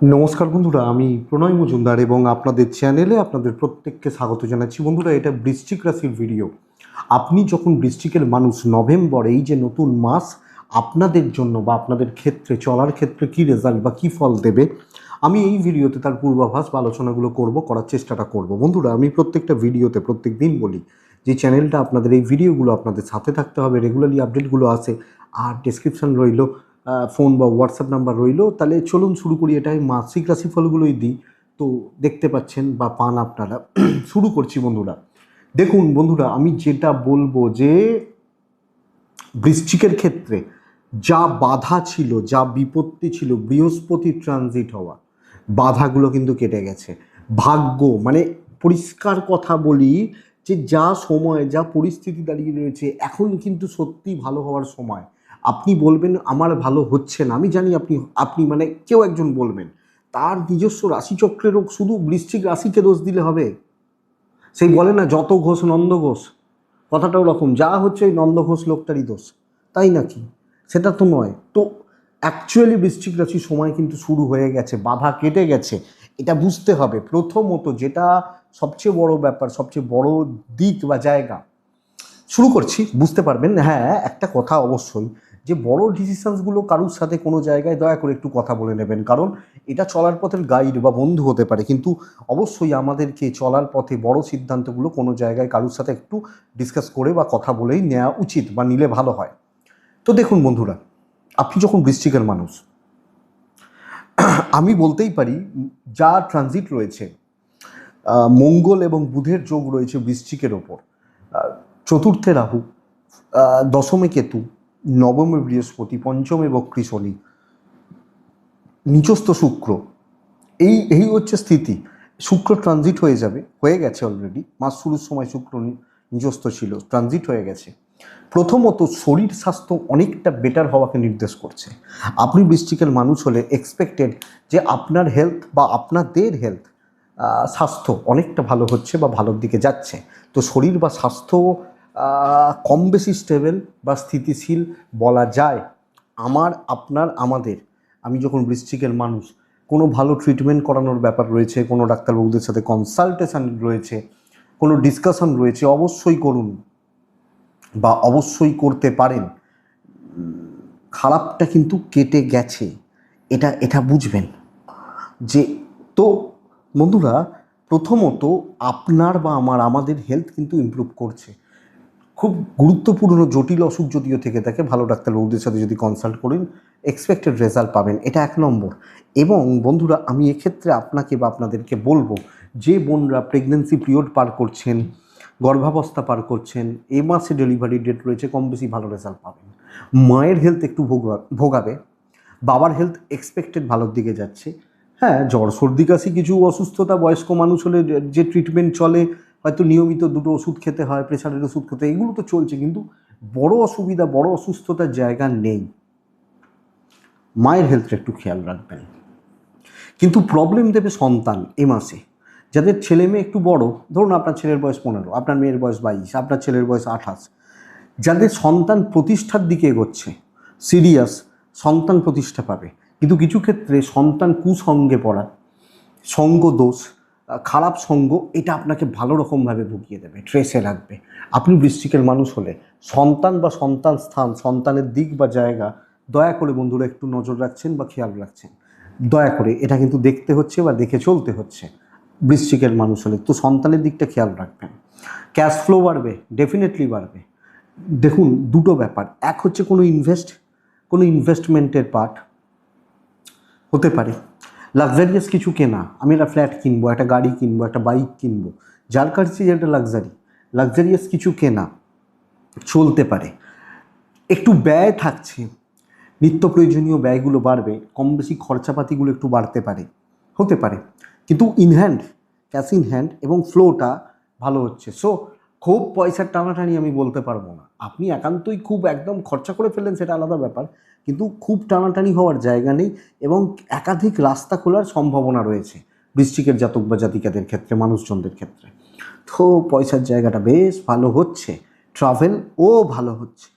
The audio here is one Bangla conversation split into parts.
নমস্কার বন্ধুরা, আমি প্রণয় মজুমদার এবং আপনাদের চ্যানেলে আপনাদের প্রত্যেককে স্বাগত জানাচ্ছি। বন্ধুরা, এটা বৃশ্চিক রাশির ভিডিও আপনি যখন বৃশ্চিকের মানুষ, নভেম্বর, এই যে নতুন মাস, আপনাদের জন্য বা আপনাদের ক্ষেত্রে, চলার ক্ষেত্রে কী রেজাল্ট বা কী ফল দেবে, আমি এই ভিডিওতে তার পূর্বাভাস বা আলোচনাগুলো করব, করার চেষ্টাটা করব। বন্ধুরা, আমি প্রত্যেকটা ভিডিওতে প্রত্যেক দিন বলি যে চ্যানেলটা আপনাদের এই ভিডিওগুলো আপনাদের সাথে থাকতে হবে রেগুলারলি আপডেটগুলো আসে, আর ডেসক্রিপশন রইল ফোন বা হোয়াটসঅ্যাপ নাম্বার রইল, তাহলে চলুন শুরু করি। এটাই মাসিক রাশিফলগুলোই দিই। তো দেখতে পাচ্ছেন বা পান আপনারা। শুরু করছি বন্ধুরা। দেখুন বন্ধুরা, আমি যেটা বলব যে, বৃশ্চিকের ক্ষেত্রে যা বাধা ছিল, যা বিপত্তি ছিল, বৃহস্পতি ট্রানজিট হওয়া, বাধাগুলো কিন্তু কেটে গেছে। ভাগ্য মানে পরিষ্কার কথা বলি যে, যা সময়, যা পরিস্থিতি দাঁড়িয়ে রয়েছে, এখন কিন্তু সত্যি ভালো হওয়ার সময়। আপনি বলবেন, আমার ভালো হচ্ছে না। আমি জানি আপনি আপনি মানে কেউ একজন বলবেন। তার নিজস্ব রাশিচক্রেরও শুধু বৃশ্চিক রাশিকে দোষ দিলে হবে। সেই বলে না, যত ঘোষ নন্দ ঘোষ। কথাটা ওরকম, যা হচ্ছে ওই নন্দ ঘোষ লোকটারই দোষ। তাই নাকি? সেটা তো নয়। তো অ্যাকচুয়ালি বৃশ্চিক রাশির সময় কিন্তু শুরু হয়ে গেছে, বাধা কেটে গেছে। এটা বুঝতে হবে। প্রথমত যেটা সবচেয়ে বড় ব্যাপার, সবচেয়ে বড় দিক বা জায়গা। শুরু করছি, বুঝতে পারবেন? হ্যাঁ একটা কথা অবশ্যই। যে বড় ডিসিশনসগুলো কারুর সাথে কোনো জায়গায় দয়া করে একটু কথা বলে নেবেন। কারণ এটা চলার পথের গাইড বা বন্ধু হতে পারে। কিন্তু অবশ্যই আমাদেরকে চলার পথে বড় সিদ্ধান্তগুলো কোনো জায়গায় কারুর সাথে একটু ডিসকাস করে বা কথা বলেই নেওয়া উচিত বা নিলে ভালো হয়। তো দেখুন বন্ধুরা, আপনি যখন বৃষ্টিকের মানুষ, আমি বলতেই পারি, যা ট্রানজিট রয়েছে মঙ্গল এবং বুধের যোগ রয়েছে বৃশ্চিকের ওপর। চতুর্থে রাহু দশমে কেতু নবমে বৃহস্পতি, পঞ্চমে বক্রী শনি। নিচস্থ শুক্র। এই এই হচ্ছে স্থিতি। শুক্র ট্রানজিট হয়ে যাবে, হয়ে গেছে অলরেডি মাস শুরুর সময় শুক্র নি- নিজস্ব ছিল ট্রানজিট হয়ে গেছে। প্রথমত শরীর স্বাস্থ্য অনেকটা বেটার হওয়াকে নির্দেশ করছে। আপনি বৃষ্টিকের মানুষ হলে এক্সপেক্টেড যে আপনার হেলথ বা আপনাদের হেলথ স্বাস্থ্য অনেকটা ভালো হচ্ছে বা ভালোর দিকে যাচ্ছে। তো শরীর বা স্বাস্থ্য কম বেশি স্টেবল বা স্থিতিশীল বলা যায়। আমার, আপনার, আমাদের। আমি যখন বৃশ্চিকের মানুষ, কোনো ভালো ট্রিটমেন্ট করানোর ব্যাপার রয়েছে, কোনো ডাক্তারবাবুদের সাথে কনসালটেশন রয়েছে, কোনো ডিসকাশন রয়েছে, অবশ্যই করুন বা অবশ্যই করতে পারেন। খারাপটা কিন্তু কেটে গেছে। এটা এটা বুঝবেন। যে, তো, বন্ধুরা, প্রথমত আপনার বা আমার, আমাদের হেলথ কিন্তু ইমপ্রুভ করছে। খুব গুরুত্বপূর্ণ, জটিল অসুখ যদিও থেকে থাকে ভালো ডাক্তারবাবুদের সাথে যদি কনসাল্ট করেন এক্সপেক্টেড রেজাল্ট পাবেন। এটা এক নম্বর। এবং বন্ধুরা, আমি এক্ষেত্রে আপনাকে বা আপনাদেরকে বলব, যে বোনরা প্রেগনেন্সি পিরিয়ড পার করছেন, গর্ভাবস্থা পার করছেন, এ মাসে ডেলিভারি ডেট রয়েছে, কম বেশি ভালো রেজাল্ট পাবেন। মায়ের হেলথ একটু ভোগা- ভোগাবে, বাবার হেলথ এক্সপেক্টেড ভালোর দিকে যাচ্ছে। হ্যাঁ জ্বর সর্দি কাশি কিছু অসুস্থতা, বয়স্ক মানুষ হলে যে- যে ট্রিটমেন্ট চলে হয়তো নিয়মিত দুটো ওষুধ খেতে হয় প্রেশারের ওষুধ খেতে এগুলো তো চলছে, কিন্তু বড় অসুবিধা, বড় অসুস্থতার জায়গা নেই। মায়ের হেলথটা একটু খেয়াল রাখবেন। কিন্তু প্রবলেম দেবে সন্তান এ মাসে। যাদের ছেলে মেয়ে একটু বড়, ধরুন আপনার ছেলের বয়স পনেরো, আপনার মেয়ের বয়স বাইশ, আপনার ছেলের বয়স আঠাশ, যাদের সন্তান প্রতিষ্ঠার দিকে এগোচ্ছে সিরিয়াস সন্তান প্রতিষ্ঠা পাবে। কিন্তু কিছু ক্ষেত্রে সন্তান কুসঙ্গে পড়া সঙ্গ দোষ খারাপ সঙ্গ, এটা আপনাকে ভালো রকমভাবে ভুগিয়ে দেবে ট্রেসে রাখবে। আপনি বৃশ্চিকের মানুষ হলে সন্তান বা সন্তান স্থান, সন্তানের দিক বা জায়গা, দয়া করে বন্ধুরা একটু নজর রাখছেন বা খেয়াল রাখছেন। দয়া করে এটা কিন্তু দেখতে হচ্ছে বা দেখে চলতে হচ্ছে বৃশ্চিকের মানুষ হলে। তো সন্তানের দিকটা খেয়াল রাখবেন। ক্যাশ ফ্লো বাড়বে ডেফিনেটলি বাড়বে। দেখুন, দুটো ব্যাপার। এক হচ্ছে কোনো ইনভেস্ট কোনো ইনভেস্টমেন্টের পার্ট হতে পারে। লাক্সারিয়াস কিছু কেনা। আমি একটা ফ্ল্যাট কিনবো, একটা গাড়ি কিনবো, একটা বাইক কিনবো। যার কাছে যেটা লাক্সারি লাক্সারিয়াস কিছু কেনা চলতে পারে। একটু ব্যয় থাকছে, নিত্য প্রয়োজনীয় ব্যয়গুলো বাড়বে, কম বেশি খরচাপাতিগুলো একটু বাড়তে পারে, হতে পারে। কিন্তু ইনহ্যান্ড ক্যাশ ইন হ্যান্ড এবং ফ্লোটা ভালো হচ্ছে। সো খুব পয়সার টানাটানি আমি বলতে পারব না। আপনি একান্তই খুব একদম খরচা করে ফেললেন সেটা আলাদা ব্যাপার, কিন্তু খুব টানাটানি হওয়ার জায়গা নেই এবং একাধিক রাস্তা খোলার সম্ভাবনা রয়েছে বৃশ্চিকের জাতক বা জাতিকাদের ক্ষেত্রে, মানুষজনদের ক্ষেত্রে। তো পয়সার জায়গাটা বেশ ভালো হচ্ছে ট্রাভেল ও ভালো হচ্ছে।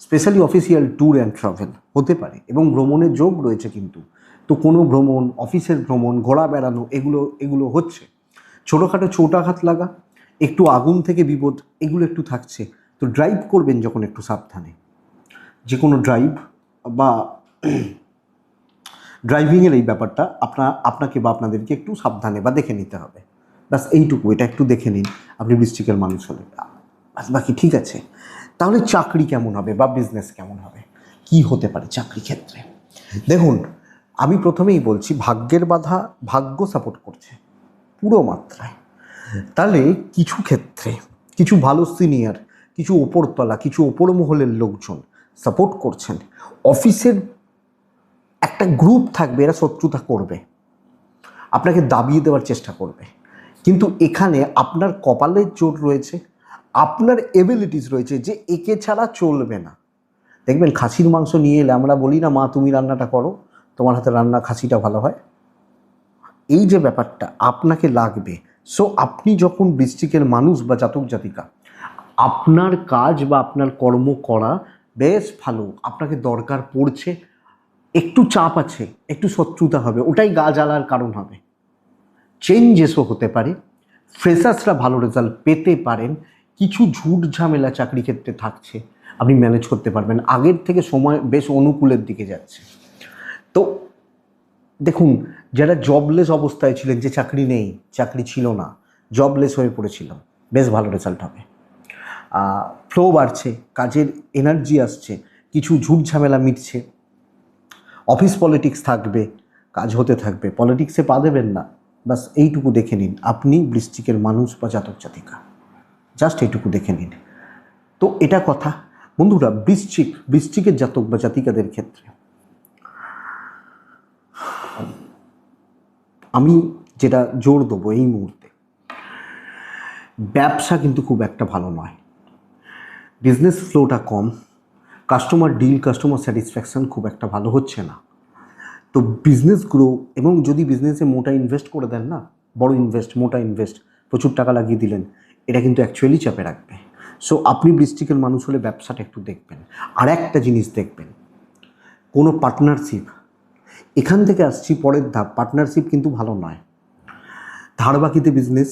Specially official tour and travel হতে পারে এবং ভ্রমণের যোগ রয়েছে কিন্তু। তো কোনো ভ্রমণ অফিসের ভ্রমণ ঘোরা বেড়ানো, এগুলো এগুলো হচ্ছে। ছোটোখাটো চোটাঘাত লাগা একটু আগুন থেকে বিপদ, এগুলো একটু থাকছে। তো ড্রাইভ করবেন যখন একটু সাবধানে। যে কোনো ড্রাইভ বা ড্রাইভিংয়ের এই ব্যাপারটা আপনার আপনাকে বা আপনাদেরকে একটু সাবধানে বা দেখে নিতে হবে। ব্যাস, এইটুকু, এটা একটু দেখে নিন, আপনি বৃষ্টিকের মানুষ হলে। বাস বাকি ঠিক আছে। তাহলে চাকরি কেমন হবে বা বিজনেস কেমন হবে? কি হতে পারে চাকরি ক্ষেত্রে? দেখুন, আমি প্রথমেই বলছি, ভাগ্যের বাধা ভাগ্য সাপোর্ট করছে, পুরো মাত্রায়। তাহলে কিছু ক্ষেত্রে কিছু ভালো সিনিয়র কিছু ওপরতলা কিছু ওপর মহলের লোকজন সাপোর্ট করছেন। অফিসের একটা গ্রুপ থাকবে, এরা শত্রুতা করবে। আপনাকে দাবিয়ে দেওয়ার চেষ্টা করবে। কিন্তু এখানে আপনার কপালের জোর রয়েছে, আপনার এবিলিটিস রয়েছে যে একে ছাড়া চলবে না। দেখবেন খাসির মাংস নিয়ে এলে আমরা বলি, না মা, তুমি রান্নাটা করো, তোমার হাতে রান্না খাসিটা ভালো হয়। এই যে ব্যাপারটা আপনাকে লাগবে সো আপনি যখন ডিস্ট্রিক্টের মানুষ বা জাতক জাতিকা, আপনার কাজ বা আপনার কর্ম করা বেশ ভালো, আপনাকে দরকার পড়ছে, একটু চাপ আছে, একটু শত্রুতা হবে, ওটাই গা জ্বালার কারণ হবে। চেঞ্জেসও হতে পারে ফ্রেশার্সরা ভালো রেজাল্ট পেতে পারেন, কিছু ঝুট ঝামেলা চাকরি ক্ষেত্রে থাকছে, আপনি ম্যানেজ করতে পারবেন, আগের থেকে সময় বেশ অনুকূলের দিকে যাচ্ছে। তো দেখুন, যারা জবলেস অবস্থায় ছিলেন, যে চাকরি নেই, চাকরি ছিল না জবলেস হয়ে পড়েছিল বেশ ভালো রেজাল্ট হবে। ফ্লো বাড়ছে, কাজের এনার্জি আসছে, কিছু ঝুট ঝামেলা মিটছে অফিস পলিটিক্স থাকবে, কাজ হতে থাকবে পলিটিক্সে পা দেবেন না বাস এইটুকু দেখে নিন, আপনি বৃষ্টিকের মানুষ বা জাতক জাতিকা জাস্ট এইটুকু দেখে নিন। তো এটা কথা, বন্ধুরা, বৃশ্চিক, বৃশ্চিকের জাতক বা জাতিকাদের ক্ষেত্রে আমি যেটা জোর দেবো এই মুহূর্তে, ব্যবসা কিন্তু খুব একটা ভালো নয়। বিজনেস ফ্লোটা কম কাস্টমার ডিল কাস্টমার স্যাটিসফ্যাকশান খুব একটা ভালো হচ্ছে না। তো বিজনেস গ্রো এবং যদি বিজনেসে মোটা ইনভেস্ট করে দেন না, বড় ইনভেস্ট মোটা ইনভেস্ট প্রচুর টাকা লাগিয়ে দিলেন, এটা কিন্তু অ্যাকচুয়ালি চাপে রাখবে। সো আপনি বৃষ্টিকের মানুষ হলে ব্যবসাটা একটু দেখবেন। আর একটা জিনিস দেখবেন, কোনো পার্টনারশিপ এখান থেকে আসছি, পরের ধাপ। পার্টনারশিপ কিন্তু ভালো নয়। ধারবাকিতে বিজনেস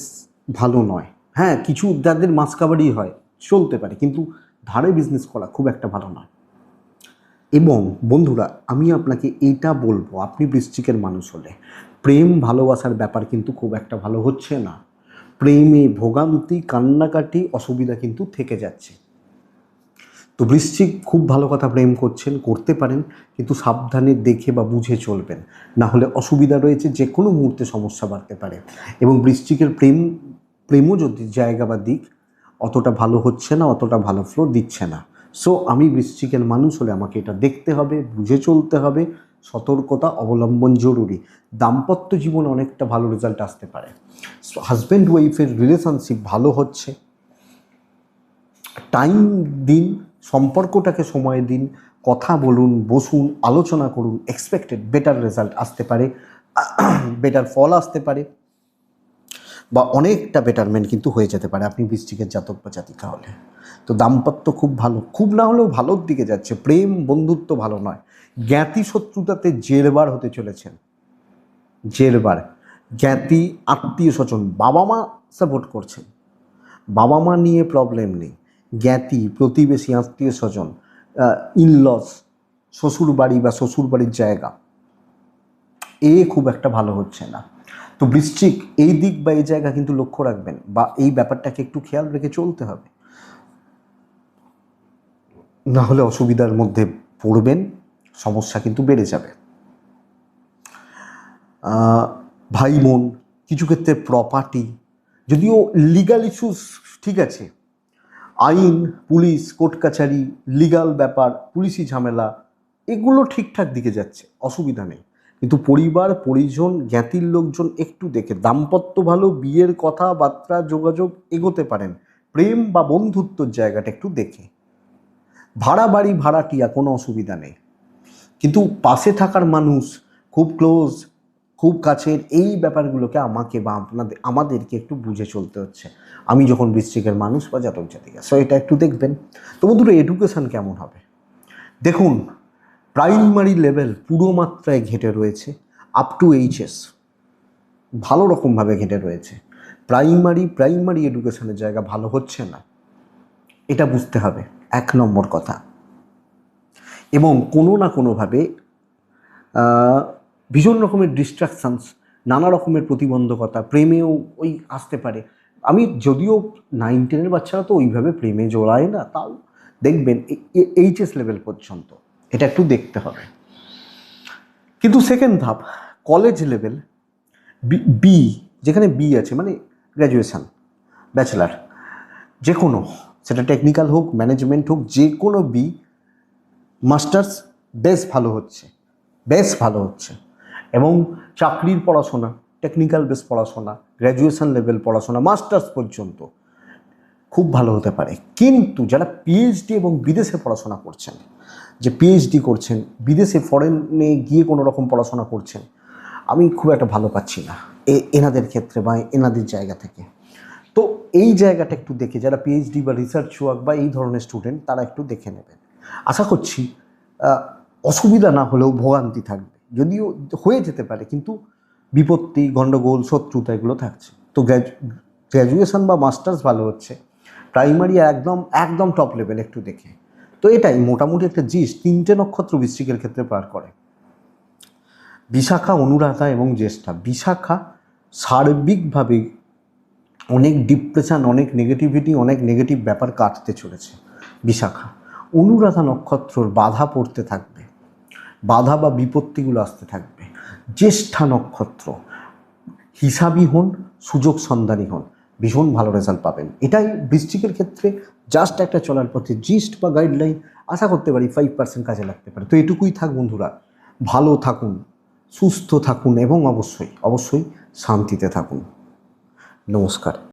ভালো নয়। হ্যাঁ কিছু যাদের মাস কাবারই হয়, চলতে পারে, কিন্তু ধারে বিজনেস করা খুব একটা ভালো নয়। এবং বন্ধুরা, আমি আপনাকে এইটা বলব, আপনি বৃশ্চিকের মানুষ হলে, প্রেম ভালোবাসার ব্যাপার কিন্তু খুব একটা ভালো হচ্ছে না। প্রেমে ভোগান্তি, কান্নাকাটি, অসুবিধা কিন্তু থেকে যাচ্ছে। তো বৃশ্চিক খুব ভালো কথা প্রেম করছেন, করতে পারেন, কিন্তু সাবধানে দেখে বা বুঝে চলবেন। না হলে অসুবিধা রয়েছে যে কোনো মুহূর্তে সমস্যা বাড়তে পারে। এবং বৃশ্চিকের প্রেম, প্রেমও যদি জায়গা বা দিক, অতটা ভালো হচ্ছে না, অতটা ভালো ফ্লো দিচ্ছে না। সো আমি বৃশ্চিকের মানুষ হলে আমাকে এটা দেখতে হবে, বুঝে চলতে হবে, সতর্কতা অবলম্বন জরুরি। দাম্পত্য জীবনে অনেকটা ভালো রেজাল্ট আসতে পারে। হাজব্যান্ড ওয়াইফের রিলেশনশিপ ভালো হচ্ছে। টাইম দিন সম্পর্কটাকে সময় দিন, কথা বলুন, বসুন, আলোচনা করুন এক্সপেক্টেড বেটার রেজাল্ট আসতে পারে বেটার ফল আসতে পারে, বা অনেকটা বেটারমেন্ট কিন্তু হয়ে যেতে পারে আপনি বৃষ্টিকের জাতক বা জাতিকা হলে। তো দাম্পত্য খুব ভালো, খুব না হলেও ভালোর দিকে যাচ্ছে, প্রেম, বন্ধুত্ব ভালো নয়। জ্ঞাতি শত্রুতাতে জেরবার হতে চলেছেন, জেরবার। জ্ঞাতি আত্মীয় স্বজন বাবা মা সাপোর্ট করছেন বাবা মা নিয়ে প্রবলেম নেই। জ্ঞাতি, প্রতিবেশী, আত্মীয় স্বজন ইনলস শ্বশুর বাড়ি বা শ্বশুর বাড়ির জায়গা, এ খুব একটা ভালো হচ্ছে না। তো বৃশ্চিক, এই দিক বা এই জায়গা কিন্তু লক্ষ্য রাখবেন বা এই ব্যাপারটাকে একটু খেয়াল রেখে চলতে হবে। না হলে অসুবিধার মধ্যে পড়বেন, সমস্যা কিন্তু বেড়ে যাবে। ভাই বোন, কিছু ক্ষেত্রে প্রপার্টি যদিও লিগাল ইস্যুস ঠিক আছে আইন, পুলিশ, কোর্ট কাছারি লিগাল ব্যাপার, পুলিশি ঝামেলা, এগুলো ঠিকঠাক দিকে যাচ্ছে, অসুবিধা নেই। কিন্তু পরিবার, পরিজন, জ্ঞাতির লোকজন একটু দেখে, দাম্পত্য ভালো, বিয়ের কথাবার্তা, যোগাযোগ এগোতে পারেন, প্রেম বা বন্ধুত্বর জায়গাটা একটু দেখে। ভাড়া বাড়ি, ভাড়াটিয়া, কোনো অসুবিধা নেই। কিন্তু পাশে থাকার মানুষ, খুব ক্লোজ খুব কাছের এই ব্যাপারগুলোকে আমাকে বা আপনাদের, আমাদেরকে একটু বুঝে চলতে হচ্ছে। আমি যখন বৃশ্চিকের মানুষ বা জাতক জাতিকা সো এটা একটু দেখবেন। তো বন্ধুরা এডুকেশান কেমন হবে? দেখুন প্রাইমারি লেভেল পুরো মাত্রায় ঘেটে রয়েছে আপ টু এইচএস ভালো রকমভাবে ঘেটে রয়েছে। প্রাইমারি প্রাইমারি এডুকেশনের জায়গা ভালো হচ্ছে না। এটা বুঝতে হবে, এক নম্বর কথা। এবং কোনো না কোনোভাবে ভীষণ রকমের ডিস্ট্রাকশানস নানা রকমের প্রতিবন্ধকতা, প্রেমেও ওই আসতে পারে। আমি যদিও নাইন টেনের বাচ্চারা তো ওইভাবে প্রেমে জড়ায় না, তাও দেখবেন এইচএস লেভেল পর্যন্ত। এটা একটু দেখতে হবে। কিন্তু সেকেন্ড ধাপ কলেজ লেভেল বি যেখানে বি আছে মানে গ্র্যাজুয়েশান ব্যাচেলার যে কোনো সেটা টেকনিক্যাল হোক ম্যানেজমেন্ট হোক যে কোনো বি মাস্টার্স বেশ ভালো হচ্ছে। বেশ ভালো হচ্ছে। এবং চাকরির পড়াশোনা টেকনিক্যাল বেস পড়াশোনা গ্র্যাজুয়েশন লেভেল পড়াশোনা মাস্টার্স পর্যন্ত খুব ভালো হতে পারে। কিন্তু যারা পিএইচডি এবং বিদেশে পড়াশোনা করছেন, যে পিএইচডি করছেন, বিদেশে ফরেনে গিয়ে কোনো রকম পড়াশোনা করছেন, আমি খুব একটা ভালো পাচ্ছি না এ, এনাদের ক্ষেত্রে বা এনাদের জায়গা থেকে। তো এই জায়গাটা একটু দেখে, যারা পিএইচডি বা রিসার্চ ওয়ার্ক বা এই ধরনের স্টুডেন্ট তারা একটু দেখে নেবেন। আশা করছি অসুবিধা না হলেও ভোগান্তি থাকবে। যদিও হয়ে যেতে পারে, কিন্তু বিপত্তি গণ্ডগোল শত্রুতা এগুলো থাকছে। তো গ্র্যাজুয়েশন বা মাস্টার্স ভালো হচ্ছে। প্রাইমারি একদম একদম টপ লেভেল একটু দেখে। তো এটাই মোটামুটি একটা জিস তিনটে নক্ষত্র বৃশ্চিকের ক্ষেত্রে পার করে। বিশাখা, অনুরাধা এবং জ্যেষ্ঠা। বিশাখা সার্বিকভাবে অনেক ডিপ্রেশন অনেক নেগেটিভিটি অনেক নেগেটিভ ব্যাপার কাটতে চলেছে বিশাখা। অনুরাধা নক্ষত্রর বাধা পড়তে থাকবে। বাধা বা বিপত্তিগুলো আসতে থাকবে। জ্যেষ্ঠা নক্ষত্র হিসাবই হন, সুযোগ সন্ধানী হন, ভীষণ ভালো রেজাল্ট পাবেন। এটাই বৃষ্টিকের ক্ষেত্রে জাস্ট একটা চলার পথে জিস্ট বা গাইডলাইন আশা করতে পারি ফাইভ পার্সেন্ট কাজে লাগতে পারে। তো এটুকুই থাক বন্ধুরা, ভালো থাকুন, সুস্থ থাকুন এবং অবশ্যই অবশ্যই শান্তিতে থাকুন। নমস্কার।